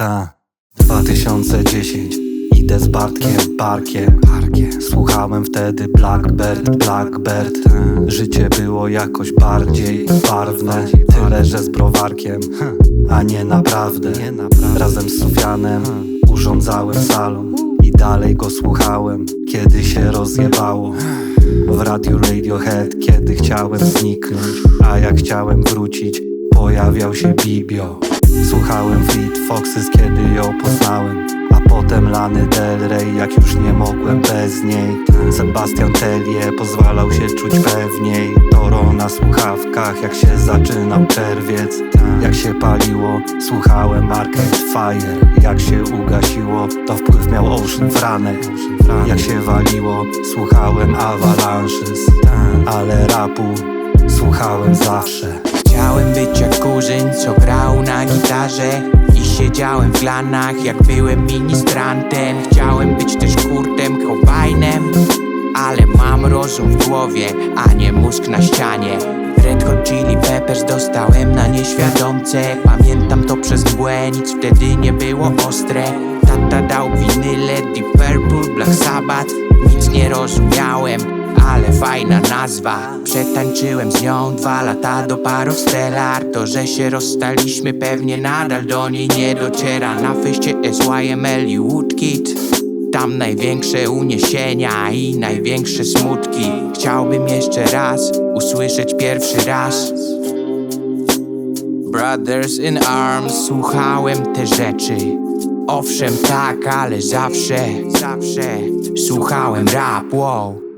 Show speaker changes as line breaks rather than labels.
Ta 2010 Idę z Bartkiem, Barkiem. Słuchałem wtedy Blackbird, Blackbird. Życie było jakoś bardziej barwne. Tyle, że z browarkiem A nie naprawdę. Razem z Sufianem Urządzałem salon I dalej go słuchałem Kiedy się rozjebało. W radiu Radiohead, kiedy chciałem zniknąć A jak chciałem wrócić, pojawiał się Bibio. Słuchałem Fleet Foxes, kiedy ją poznałem. A potem Lany Del Rey, jak już nie mogłem bez niej. Sebastian Tellier pozwalał się czuć pewniej. Toro na słuchawkach, jak się zaczynał czerwiec. Jak się paliło, słuchałem Arcade Fire. Jak się ugasiło, to wpływ miał Ocean Franek Jak się waliło, słuchałem Avalanches. Ale rapu słuchałem zawsze
Chciałem być jak kurzyn, co grał na gitarze I siedziałem w glanach, jak byłem ministrantem Chciałem być też kurtem, kombajnem Ale mam rozum w głowie, a nie mózg na ścianie Red Hot Chili Peppers dostałem na nieświadomce Pamiętam to przez mgłę, nic wtedy nie było ostre Tata dał winyle Deep Purple, Black Sabbath Nic nie rozumiałem, nazwa. Przetańczyłem z nią dwa lata do paru Stellar To, że się rozstaliśmy pewnie nadal do niej nie dociera. Na feście SYML i Woodkid. Tam największe uniesienia i największe smutki. Chciałbym jeszcze raz usłyszeć pierwszy raz. Brothers in Arms Słuchałem te rzeczy. Owszem tak, ale zawsze, zawsze Słuchałem rap, wow